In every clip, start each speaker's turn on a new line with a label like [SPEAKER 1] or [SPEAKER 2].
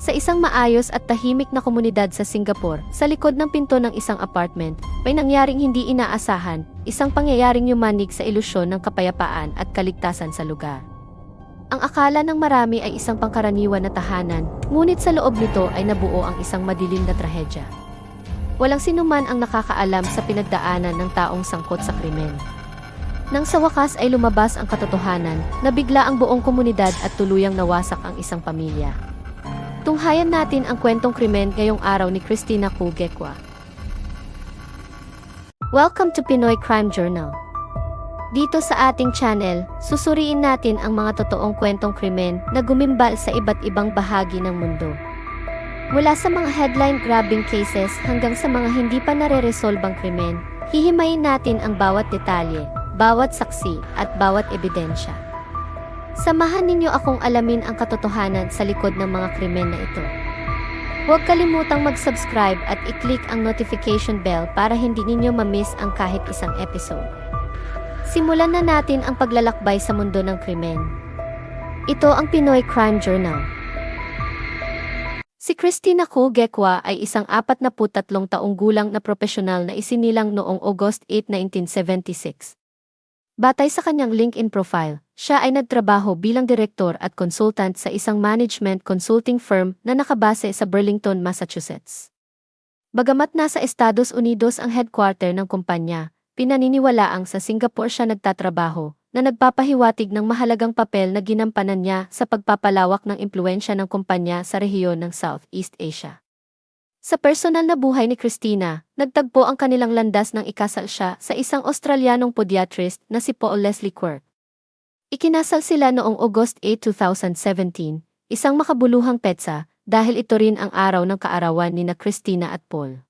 [SPEAKER 1] Sa isang maayos at tahimik na komunidad sa Singapore, sa likod ng pinto ng isang apartment, may nangyaring hindi inaasahan, isang pangyayaring yumanig sa ilusyon ng kapayapaan at kaligtasan sa lugar. Ang akala ng marami ay isang pangkaraniwan na tahanan, ngunit sa loob nito ay nabuo ang isang madilim na trahedya. Walang sinuman ang nakakaalam sa pinagdaanan ng taong sangkot sa krimen. Nang sa wakas ay lumabas ang katotohanan, nabigla ang buong komunidad at tuluyang nawasak ang isang pamilya. Tunghayan natin ang kwentong krimen ngayong araw ni Christina Kugekwa. Welcome to Pinoy Crime Journal. Dito sa ating channel, susuriin natin ang mga totoong kwentong krimen na gumimbal sa iba't ibang bahagi ng mundo. Mula sa mga headline-grabbing cases hanggang sa mga hindi pa nare-resolbang krimen, hihimayin natin ang bawat detalye, bawat saksi, at bawat ebidensya. Samahan ninyo akong alamin ang katotohanan sa likod ng mga krimen na ito. Huwag kalimutang mag-subscribe at i-click ang notification bell para hindi ninyo ma-miss ang kahit isang episode. Simulan na natin ang paglalakbay sa mundo ng krimen. Ito ang Pinoy Crime Journal. Si Christina Ko Gekwa ay isang 43 taong gulang na profesional na isinilang noong August 8, 1976. Batay sa kanyang LinkedIn profile, siya ay nagtrabaho bilang direktor at consultant sa isang management consulting firm na nakabase sa Burlington, Massachusetts. Bagamat nasa Estados Unidos ang headquarter ng kumpanya, pinaniniwalaang sa Singapore siya nagtatrabaho, na nagpapahiwatig ng mahalagang papel na ginampanan niya sa pagpapalawak ng impluensya ng kumpanya sa rehiyon ng Southeast Asia. Sa personal na buhay ni Christina, nagtagpo ang kanilang landas nang ikasal siya sa isang Australianong podiatrist na si Paul Leslie Quirk. Ikinasal sila noong August 8, 2017, isang makabuluhang petsa, dahil ito rin ang araw ng kaarawan ni na Christina at Paul.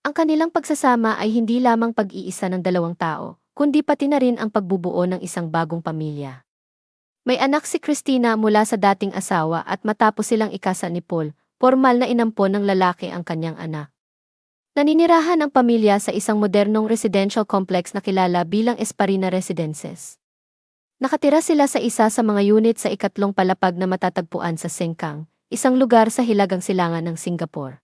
[SPEAKER 1] Ang kanilang pagsasama ay hindi lamang pag-iisa ng dalawang tao, kundi pati na rin ang pagbubuo ng isang bagong pamilya. May anak si Christina mula sa dating asawa at matapos silang ikasal ni Paul, formal na inampon ng lalaki ang kanyang anak. Naninirahan ang pamilya sa isang modernong residential complex na kilala bilang Esparina Residences. Nakatira sila sa isa sa mga unit sa ikatlong palapag na matatagpuan sa Sengkang, isang lugar sa hilagang silangan ng Singapore.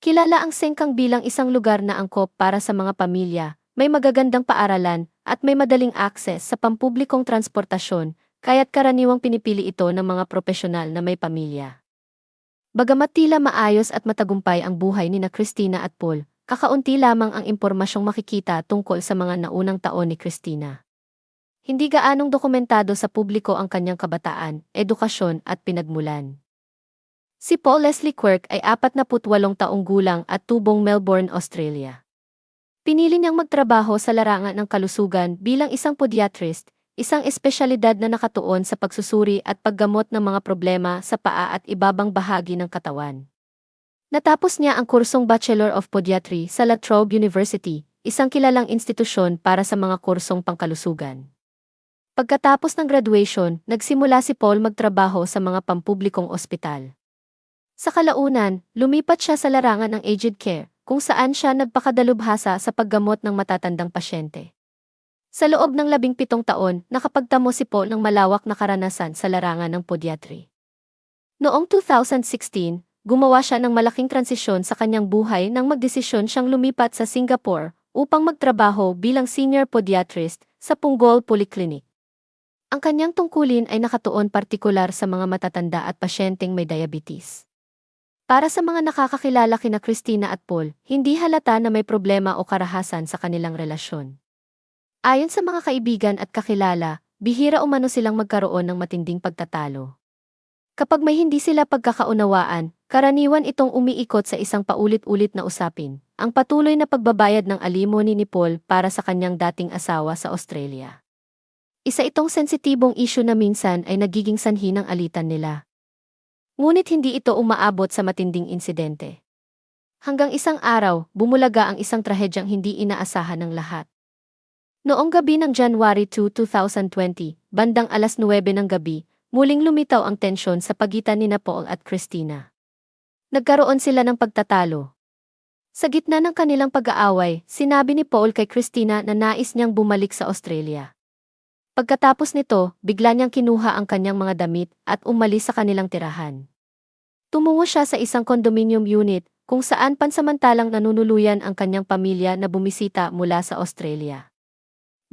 [SPEAKER 1] Kilala ang Sengkang bilang isang lugar na angkop para sa mga pamilya, may magagandang paaralan, at may madaling akses sa pampublikong transportasyon, kaya't karaniwang pinipili ito ng mga profesional na may pamilya. Bagamat tila maayos at matagumpay ang buhay ni na Christina at Paul, kakaunti lamang ang impormasyong makikita tungkol sa mga naunang taon ni Christina. Hindi gaanong dokumentado sa publiko ang kanyang kabataan, edukasyon at pinagmulan. Si Paul Leslie Quirk ay 48 taong gulang at tubong Melbourne, Australia. Pinili niyang magtrabaho sa larangan ng kalusugan bilang isang podiatrist, isang espesyalidad na nakatuon sa pagsusuri at paggamot ng mga problema sa paa at ibabang bahagi ng katawan. Natapos niya ang kursong Bachelor of Podiatry sa La Trobe University, isang kilalang institusyon para sa mga kursong pangkalusugan. Pagkatapos ng graduation, nagsimula si Paul magtrabaho sa mga pampublikong ospital. Sa kalaunan, lumipat siya sa larangan ng aged care, kung saan siya nagpakadalubhasa sa paggamot ng matatandang pasyente. Sa loob ng labing pitong taon, nakapagtamo si Paul ng malawak na karanasan sa larangan ng podiatry. Noong 2016, gumawa siya ng malaking transisyon sa kanyang buhay nang magdesisyon siyang lumipat sa Singapore upang magtrabaho bilang senior podiatrist sa Punggol Polyclinic. Ang kanyang tungkulin ay nakatuon partikular sa mga matatanda at pasyenteng may diabetes. Para sa mga nakakakilala kina Christina at Paul, hindi halata na may problema o karahasan sa kanilang relasyon. Ayon sa mga kaibigan at kakilala, bihira umano silang magkaroon ng matinding pagtatalo. Kapag may hindi sila pagkakaunawaan, karaniwan itong umiikot sa isang paulit-ulit na usapin, ang patuloy na pagbabayad ng alimony ni Paul para sa kanyang dating asawa sa Australia. Isa itong sensitibong isyu na minsan ay nagiging sanhi ng alitan nila. Ngunit hindi ito umaabot sa matinding insidente. Hanggang isang araw, bumulaga ang isang trahedyang hindi inaasahan ng lahat. Noong gabi ng January 2, 2020, bandang alas 9 ng gabi, muling lumitaw ang tensyon sa pagitan ni Paul at Christina. Nagkaroon sila ng pagtatalo. Sa gitna ng kanilang pag-aaway, sinabi ni Paul kay Christina na nais niyang bumalik sa Australia. Pagkatapos nito, bigla niyang kinuha ang kanyang mga damit at umalis sa kanilang tirahan. Tumungo siya sa isang condominium unit kung saan pansamantalang nanunuluyan ang kanyang pamilya na bumisita mula sa Australia.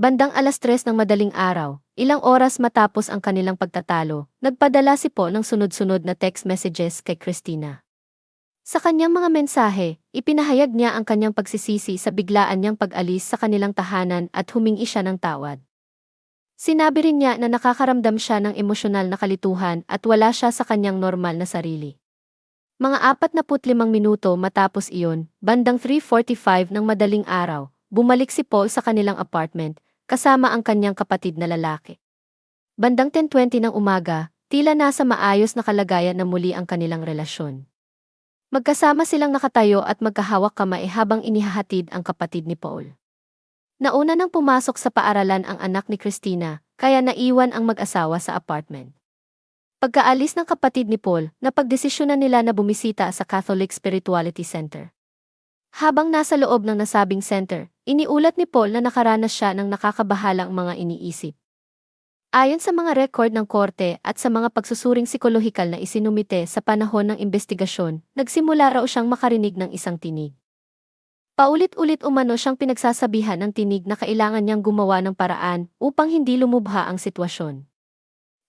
[SPEAKER 1] Bandang alas tres ng madaling araw, ilang oras matapos ang kanilang pagtatalo, nagpadala si Paul ng sunod-sunod na text messages kay Christina. Sa kanyang mga mensahe, ipinahayag niya ang kanyang pagsisisi sa biglaan niyang pag-alis sa kanilang tahanan at humingi siya ng tawad. Sinabi rin niya na nakakaramdam siya ng emosyonal na kalituhan at wala siya sa kanyang normal na sarili. Mga 45 minuto matapos iyon, bandang 3.45 ng madaling araw, bumalik si Paul sa kanilang apartment, kasama ang kanyang kapatid na lalaki. Bandang 10.20 ng umaga, tila nasa maayos na kalagayan na muli ang kanilang relasyon. Magkasama silang nakatayo at magkahawak kamay habang inihahatid ang kapatid ni Paul. Nauna nang pumasok sa paaralan ang anak ni Christina, kaya naiwan ang mag-asawa sa apartment. Pagkaalis ng kapatid ni Paul, napagdesisyonan nila na bumisita sa Catholic Spirituality Center. Habang nasa loob ng nasabing center, iniulat ni Paul na nakaranas siya ng nakakabahalang mga iniisip. Ayon sa mga record ng korte at sa mga pagsusuring psikolohikal na isinumite sa panahon ng investigasyon, nagsimula raw siyang makarinig ng isang tinig. Paulit-ulit umano siyang pinagsasabihan ng tinig na kailangan niyang gumawa ng paraan upang hindi lumubha ang sitwasyon.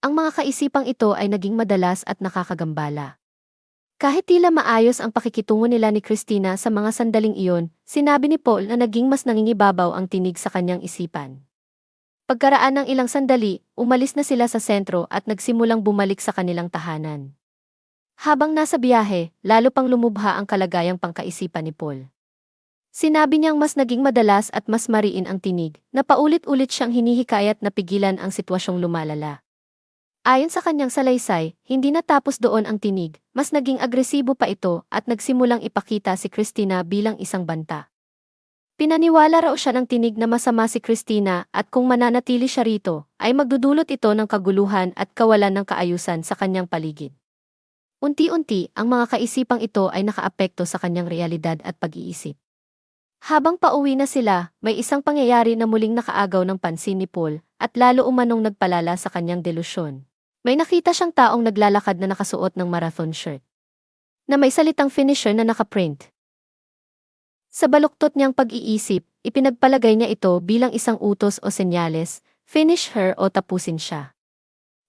[SPEAKER 1] Ang mga kaisipang ito ay naging madalas at nakakagambala. Kahit tila maayos ang pakikitungo nila ni Christina sa mga sandaling iyon, sinabi ni Paul na naging mas nangingibabaw ang tinig sa kanyang isipan. Pagkaraan ng ilang sandali, umalis na sila sa sentro at nagsimulang bumalik sa kanilang tahanan. Habang nasa biyahe, lalo pang lumubha ang kalagayang pangkaisipan ni Paul. Sinabi niyang mas naging madalas at mas mariin ang tinig, na paulit-ulit siyang hinihikayat na pigilan ang sitwasyong lumalala. Ayon sa kanyang salaysay, hindi natapos doon ang tinig, mas naging agresibo pa ito at nagsimulang ipakita si Christina bilang isang banta. Pinaniwala raw siya ng tinig na masama si Christina at kung mananatili siya rito, ay magdudulot ito ng kaguluhan at kawalan ng kaayusan sa kanyang paligid. Unti-unti, ang mga kaisipang ito ay nakaapekto sa kanyang realidad at pag-iisip. Habang pauwi na sila, may isang pangyayari na muling nakaagaw ng pansin ni Paul at lalo umanong nagpalala sa kanyang delusyon. May nakita siyang taong naglalakad na nakasuot ng marathon shirt. Na may salitang finisher na nakaprint. Sa baluktot niyang pag-iisip, ipinagpalagay niya ito bilang isang utos o senyales, finish her o tapusin siya.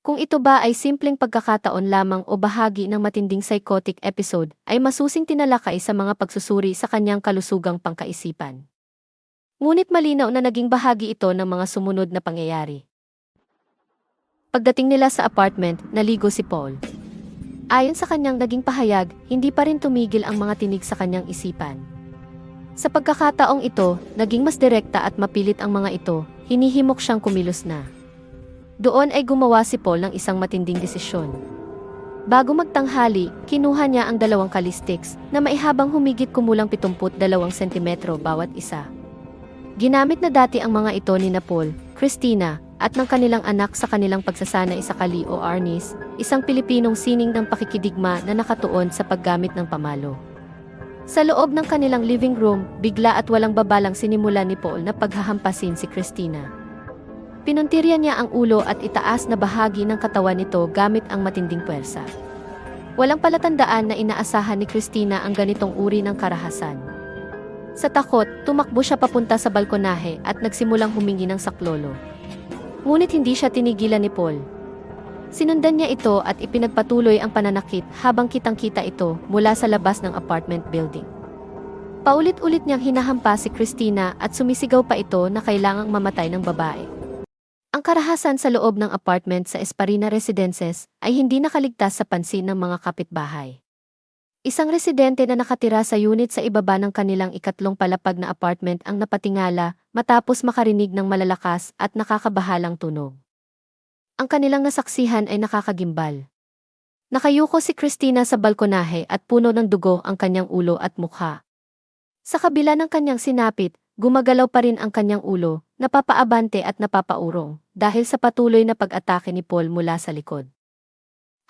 [SPEAKER 1] Kung ito ba ay simpleng pagkakataon lamang o bahagi ng matinding psychotic episode, ay masusing tinalakay sa mga pagsusuri sa kanyang kalusugang pangkaisipan. Ngunit malinaw na naging bahagi ito ng mga sumunod na pangyayari. Pagdating nila sa apartment, naligo si Paul. Ayon sa kanyang naging pahayag, hindi pa rin tumigil ang mga tinig sa kanyang isipan. Sa pagkakataong ito, naging mas direkta at mapilit ang mga ito, hinihimok siyang kumilos na. Doon ay gumawa si Paul ng isang matinding desisyon. Bago magtanghali, kinuha niya ang dalawang kalistiks na maihabang humigit kumulang 72 cm bawat isa. Ginamit na dati ang mga ito ni na Paul, Christina, at ng kanilang anak sa kanilang pagsasanay sa Kali o Arnis, isang Pilipinong sining ng pakikidigma na nakatuon sa paggamit ng pamalo. Sa loob ng kanilang living room, bigla at walang babalang sinimula ni Paul na paghahampasin si Christina. Pinuntirya niya ang ulo at itaas na bahagi ng katawan nito gamit ang matinding puwersa. Walang palatandaan na inaasahan ni Christina ang ganitong uri ng karahasan. Sa takot, tumakbo siya papunta sa balkonahe at nagsimulang humingi ng saklolo. Ngunit hindi siya tinigilan ni Paul. Sinundan niya ito at ipinagpatuloy ang pananakit habang kitang-kita ito mula sa labas ng apartment building. Paulit-ulit niyang hinahampas si Christina at sumisigaw pa ito na kailangang mamatay ng babae. Ang karahasan sa loob ng apartment sa Esparina Residences ay hindi nakaligtas sa pansin ng mga kapitbahay. Isang residente na nakatira sa unit sa ibaba ng kanilang ikatlong palapag na apartment ang napatingala matapos makarinig ng malalakas at nakakabahalang tunog. Ang kanilang nasaksihan ay nakakagimbal. Nakayuko si Christina sa balkonahe at puno ng dugo ang kanyang ulo at mukha. Sa kabila ng kanyang sinapit, gumagalaw pa rin ang kanyang ulo, napapaabante at napapaurong dahil sa patuloy na pag-atake ni Paul mula sa likod.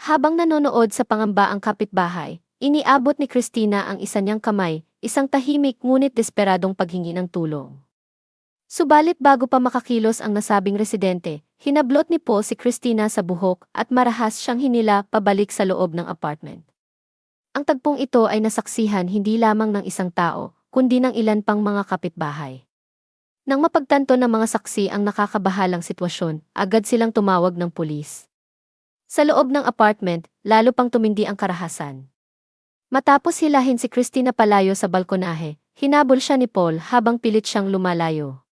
[SPEAKER 1] Habang nanonood sa pangamba ang kapitbahay, Iniabot ni Christina ang isa niyang kamay, isang tahimik ngunit desperadong paghingi ng tulong. Subalit bago pa makakilos ang nasabing residente, hinablot ni Paul si Christina sa buhok at marahas siyang hinila pabalik sa loob ng apartment. Ang tagpong ito ay nasaksihan hindi lamang ng isang tao, kundi ng ilan pang mga kapitbahay. Nang mapagtanto ng mga saksi ang nakakabahalang sitwasyon, agad silang tumawag ng pulis. Sa loob ng apartment, lalo pang tumindi ang karahasan. Matapos hilahin si Christina palayo sa balkonahe, hinabol siya ni Paul habang pilit siyang lumalayo.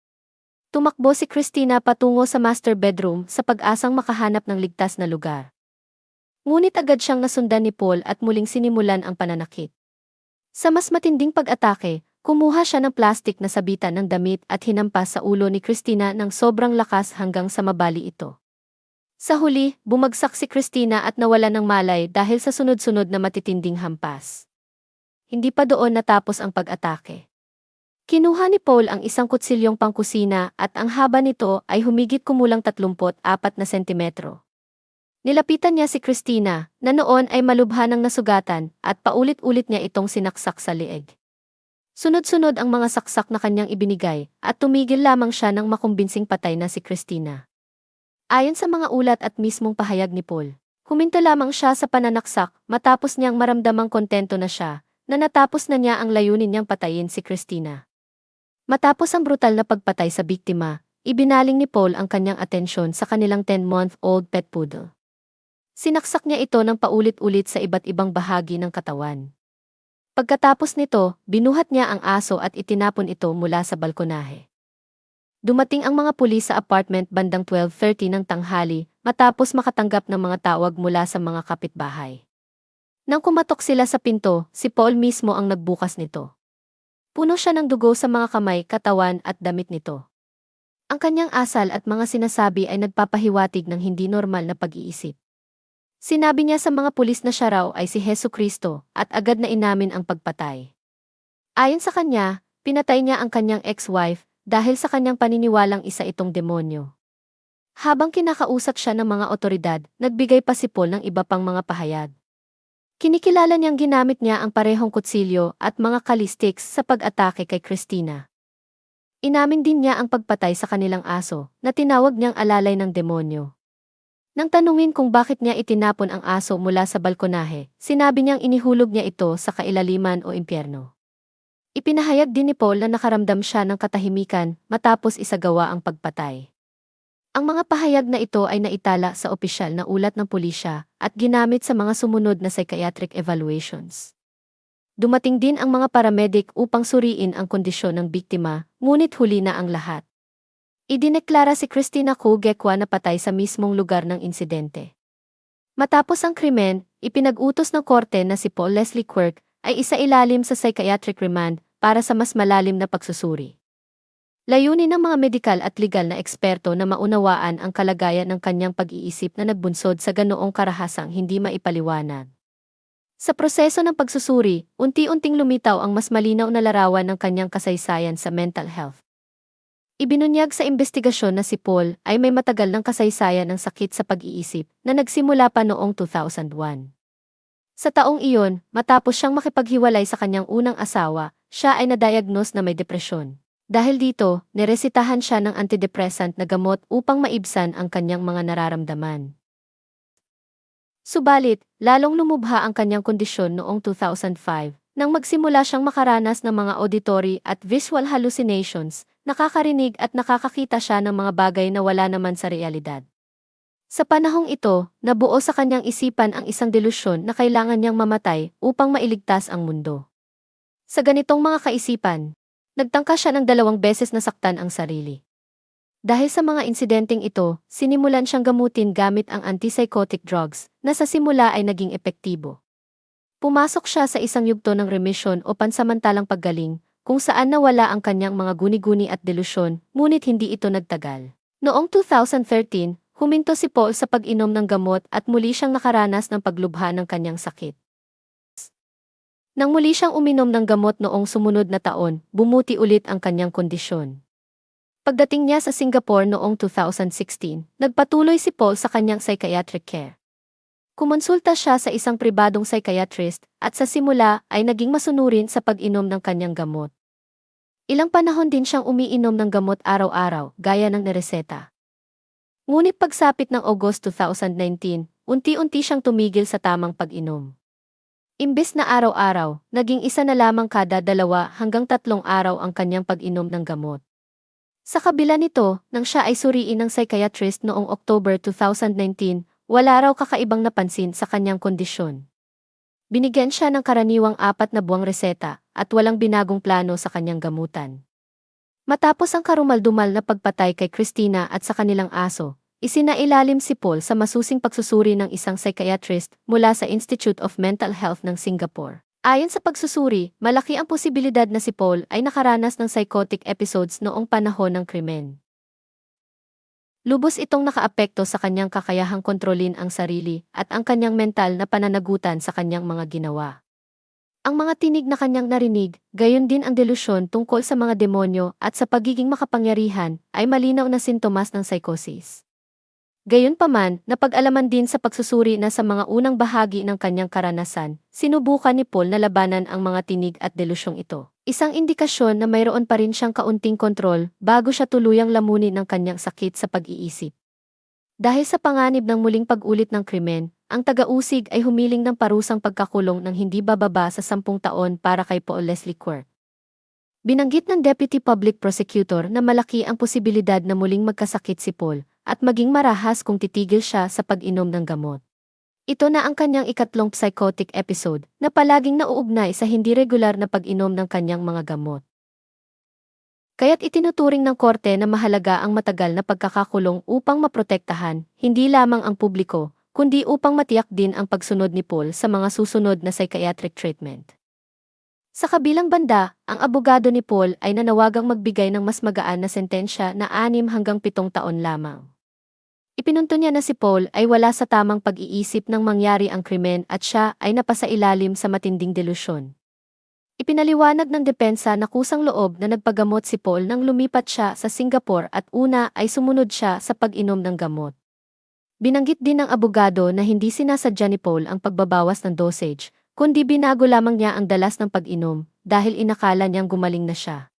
[SPEAKER 1] Tumakbo si Christina patungo sa master bedroom sa pag-asang makahanap ng ligtas na lugar. Ngunit agad siyang nasundan ni Paul at muling sinimulan ang pananakit. Sa mas matinding pag-atake, Kumuha siya ng plastik na sabitan ng damit at hinampas sa ulo ni Christina ng sobrang lakas hanggang sa mabali ito. Sa huli, bumagsak si Christina at nawala ng malay dahil sa sunod-sunod na matitinding hampas. Hindi pa doon natapos ang pag-atake. Kinuha ni Paul ang isang kutsilyong pangkusina at ang haba nito ay humigit kumulang 34 na sentimetro. Nilapitan niya si Christina, na noon ay malubha ng nasugatan, at paulit-ulit niya itong sinaksak sa lieg. Sunod-sunod ang mga saksak na kanyang ibinigay, at tumigil lamang siya nang makumbinsing patay na si Christina. Ayon sa mga ulat at mismong pahayag ni Paul, huminto lamang siya sa pananaksak matapos niyang maramdamang kontento na siya, na natapos na niya ang layunin niyang patayin si Christina. Matapos ang brutal na pagpatay sa biktima, ibinaling ni Paul ang kanyang atensyon sa kanilang 10-month-old pet poodle. Sinaksak niya ito ng paulit-ulit sa iba't ibang bahagi ng katawan. Pagkatapos nito, binuhat niya ang aso at itinapon ito mula sa balkonahe. Dumating ang mga pulis sa apartment bandang 12.30 ng tanghali matapos makatanggap ng mga tawag mula sa mga kapitbahay. Nang kumatok sila sa pinto, si Paul mismo ang nagbukas nito. Puno siya ng dugo sa mga kamay, katawan at damit nito. Ang kanyang asal at mga sinasabi ay nagpapahiwatig ng hindi normal na pag-iisip. Sinabi niya sa mga pulis na siya raw ay si Heso Kristo at agad na inamin ang pagpatay. Ayon sa kanya, pinatay niya ang kanyang ex-wife dahil sa kanyang paniniwalang isa itong demonyo. Habang kinakausap siya ng mga otoridad, nagbigay pa si Paul ng iba pang mga pahayag. Kinikilala niyang ginamit niya ang parehong kutsilyo at mga kalistiks sa pag-atake kay Christina. Inamin din niya ang pagpatay sa kanilang aso na tinawag niyang alalay ng demonyo. Nang tanungin kung bakit niya itinapon ang aso mula sa balkonahe, sinabi niyang inihulog niya ito sa kailaliman o impyerno. Ipinahayag din ni Paul na nakaramdam siya ng katahimikan matapos isagawa ang pagpatay. Ang mga pahayag na ito ay naitala sa opisyal na ulat ng pulisya at ginamit sa mga sumunod na psychiatric evaluations. Dumating din ang mga paramedic upang suriin ang kondisyon ng biktima, ngunit huli na ang lahat. Idineklara si Christina Kugekwa na patay sa mismong lugar ng insidente. Matapos ang krimen, ipinag-utos ng korte na si Paul Leslie Quirk ay isa ilalim sa psychiatric remand para sa mas malalim na pagsusuri. Layunin ng mga medikal at legal na eksperto na maunawaan ang kalagayan ng kanyang pag-iisip na nagbunsod sa ganoong karahasang hindi maipaliwanag. Sa proseso ng pagsusuri, unti-unting lumitaw ang mas malinaw na larawan ng kanyang kasaysayan sa mental health. Ibinunyag sa investigasyon na si Paul ay may matagal ng kasaysayan ng sakit sa pag-iisip na nagsimula pa noong 2001. Sa taong iyon, matapos siyang makipaghiwalay sa kanyang unang asawa, siya ay nadiagnose na may depresyon. Dahil dito, niresitahan siya ng antidepressant na gamot upang maibsan ang kanyang mga nararamdaman. Subalit, lalong lumubha ang kanyang kondisyon noong 2005 nang magsimula siyang makaranas ng mga auditory at visual hallucinations nakakarinig at nakakakita siya ng mga bagay na wala naman sa realidad. Sa panahong ito, nabuo sa kanyang isipan ang isang delusyon na kailangan niyang mamatay upang mailigtas ang mundo. Sa ganitong mga kaisipan, nagtangka siya ng dalawang beses na saktan ang sarili. Dahil sa mga insidenteng ito, sinimulan siyang gamutin gamit ang antipsychotic drugs na sa simula ay naging epektibo. Pumasok siya sa isang yugto ng remission o pansamantalang paggaling kung saan nawala ang kanyang mga guni-guni at delusyon, ngunit hindi ito nagtagal. Noong 2013, huminto si Paul sa pag-inom ng gamot at muli siyang nakaranas ng paglubha ng kanyang sakit. Nang muli siyang uminom ng gamot noong sumunod na taon, bumuti ulit ang kanyang kondisyon. Pagdating niya sa Singapore noong 2016, nagpatuloy si Paul sa kanyang psychiatric care. Kumonsulta siya sa isang pribadong psychiatrist at sa simula ay naging masunurin sa pag-inom ng kanyang gamot. Ilang panahon din siyang umiinom ng gamot araw-araw gaya ng nereseta. Ngunit pagsapit ng August 2019, unti-unti siyang tumigil sa tamang pag-inom. Imbes na araw-araw, naging isa na lamang kada dalawa hanggang tatlong araw ang kanyang pag-inom ng gamot. Sa kabila nito, nang siya ay suriin ng psychiatrist noong October 2019, wala raw kakaibang napansin sa kanyang kondisyon. Binigyan siya ng karaniwang apat na buwang reseta at walang binagong plano sa kanyang gamutan. Matapos ang karumaldumal na pagpatay kay Christina at sa kanilang aso, isinailalim si Paul sa masusing pagsusuri ng isang psychiatrist mula sa Institute of Mental Health ng Singapore. Ayon sa pagsusuri, malaki ang posibilidad na si Paul ay nakaranas ng psychotic episodes noong panahon ng krimen. Lubos itong nakaapekto sa kanyang kakayahang kontrolin ang sarili at ang kanyang mental na pananagutan sa kanyang mga ginawa. Ang mga tinig na kanyang narinig, gayon din ang delusyon tungkol sa mga demonyo at sa pagiging makapangyarihan, ay malinaw na sintomas ng psychosis. Gayunpaman, napag-alaman din sa pagsusuri na sa mga unang bahagi ng kanyang karanasan, sinubukan ni Paul na labanan ang mga tinig at delusyong ito. Isang indikasyon na mayroon pa rin siyang kaunting kontrol bago siya tuluyang lamunin ng kanyang sakit sa pag-iisip. Dahil sa panganib ng muling pag-ulit ng krimen, ang taga-usig ay humiling ng parusang pagkakulong ng hindi bababa sa sampung taon para kay Paul Leslie Quirk. Binanggit ng Deputy Public Prosecutor na malaki ang posibilidad na muling magkasakit si Paul, at maging marahas kung titigil siya sa pag-inom ng gamot. Ito na ang kanyang ikatlong psychotic episode na palaging nauugnay sa hindi regular na pag-inom ng kanyang mga gamot. Kaya't itinuturing ng korte na mahalaga ang matagal na pagkakakulong upang maprotektahan hindi lamang ang publiko, kundi upang matiyak din ang pagsunod ni Paul sa mga susunod na psychiatric treatment. Sa kabilang banda, ang abogado ni Paul ay nanawagang magbigay ng mas magaan na sentensya na 6 hanggang 7 taon lamang. Ipinunto niya na si Paul ay wala sa tamang pag-iisip nang mangyari ang krimen at siya ay napasailalim sa matinding delusyon. Ipinaliwanag ng depensa na kusang loob na nagpagamot si Paul nang lumipat siya sa Singapore at una ay sumunod siya sa pag-inom ng gamot. Binanggit din ng abogado na hindi sinasadya ni Paul ang pagbabawas ng dosage, kundi binago lamang niya ang dalas ng pag-inom dahil inakala niyang gumaling na siya.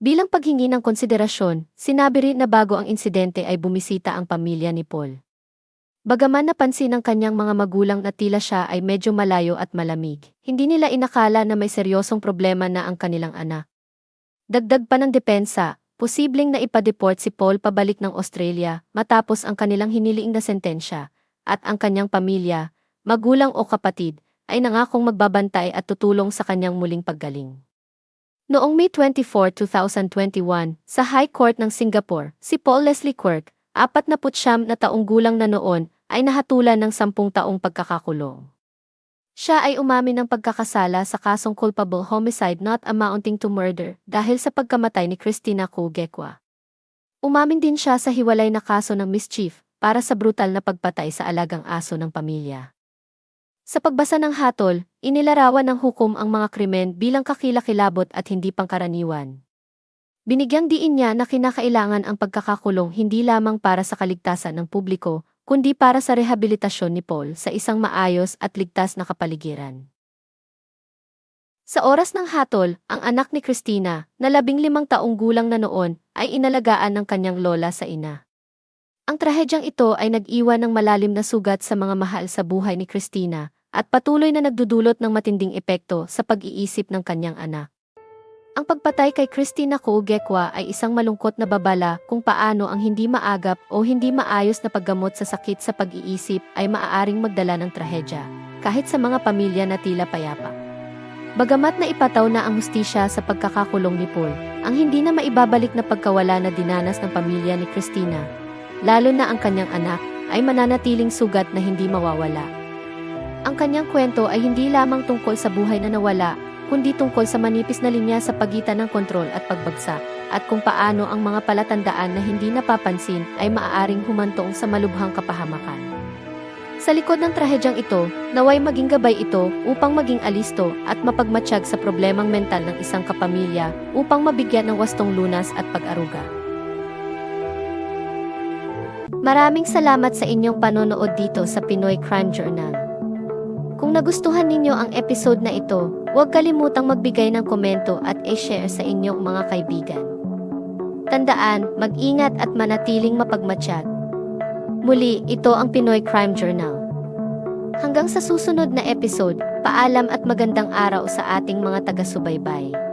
[SPEAKER 1] Bilang paghingi ng konsiderasyon, sinabi rin na bago ang insidente ay bumisita ang pamilya ni Paul. Bagaman napansin ng kanyang mga magulang na tila siya ay medyo malayo at malamig, hindi nila inakala na may seryosong problema na ang kanilang anak. Dagdag pa ng depensa, posibleng na ipadeport si Paul pabalik ng Australia matapos ang kanilang hiniliing na sentensya, at ang kanyang pamilya, magulang o kapatid, ay nangakong magbabantay at tutulong sa kanyang muling paggaling. Noong May 24, 2021, sa High Court ng Singapore, si Paul Leslie Quirk, 49 na taong gulang na noon, ay nahatulan ng 10 taong pagkakakulong. Siya ay umamin ng pagkakasala sa kasong culpable homicide not amounting to murder dahil sa pagkamatay ni Christina Kugekwa. Umamin din siya sa hiwalay na kaso ng mischief para sa brutal na pagpatay sa alagang aso ng pamilya. Sa pagbasa ng hatol, inilarawan ng hukom ang mga krimen bilang kakilakilabot at hindi pangkaraniwan. Binigyang diin niya na kinakailangan ang pagkakakulong hindi lamang para sa kaligtasan ng publiko, kundi para sa rehabilitasyon ni Paul sa isang maayos at ligtas na kapaligiran. Sa oras ng hatol, ang anak ni Christina, na labing limang taong gulang na noon, ay inalagaan ng kanyang lola sa ina. Ang trahedyang ito ay nag-iwan ng malalim na sugat sa mga mahal sa buhay ni Christina, at patuloy na nagdudulot ng matinding epekto sa pag-iisip ng kanyang anak. Ang pagpatay kay Christina Kougekwa ay isang malungkot na babala kung paano ang hindi maagap o hindi maayos na paggamot sa sakit sa pag-iisip ay maaaring magdala ng trahedya, kahit sa mga pamilya na tila payapa. Bagamat na ipataw na ang hustisya sa pagkakakulong ni Paul, ang hindi na maibabalik na pagkawala na dinanas ng pamilya ni Christina, lalo na ang kanyang anak, ay mananatiling sugat na hindi mawawala. Ang kanyang kwento ay hindi lamang tungkol sa buhay na nawala, kundi tungkol sa manipis na linya sa pagitan ng kontrol at pagbagsak, at kung paano ang mga palatandaan na hindi napapansin ay maaaring humantong sa malubhang kapahamakan. Sa likod ng trahedyang ito, naway maging gabay ito upang maging alisto at mapagmatsyag sa problemang mental ng isang kapamilya upang mabigyan ng wastong lunas at pag-aruga. Maraming salamat sa inyong panonood dito sa Pinoy Crime Journal. Kung nagustuhan ninyo ang episode na ito, huwag kalimutang magbigay ng komento at i-share sa inyong mga kaibigan. Tandaan, mag-ingat at manatiling mapagmatsyag. Muli, ito ang Pinoy Crime Journal. Hanggang sa susunod na episode, paalam at magandang araw sa ating mga taga-subaybay.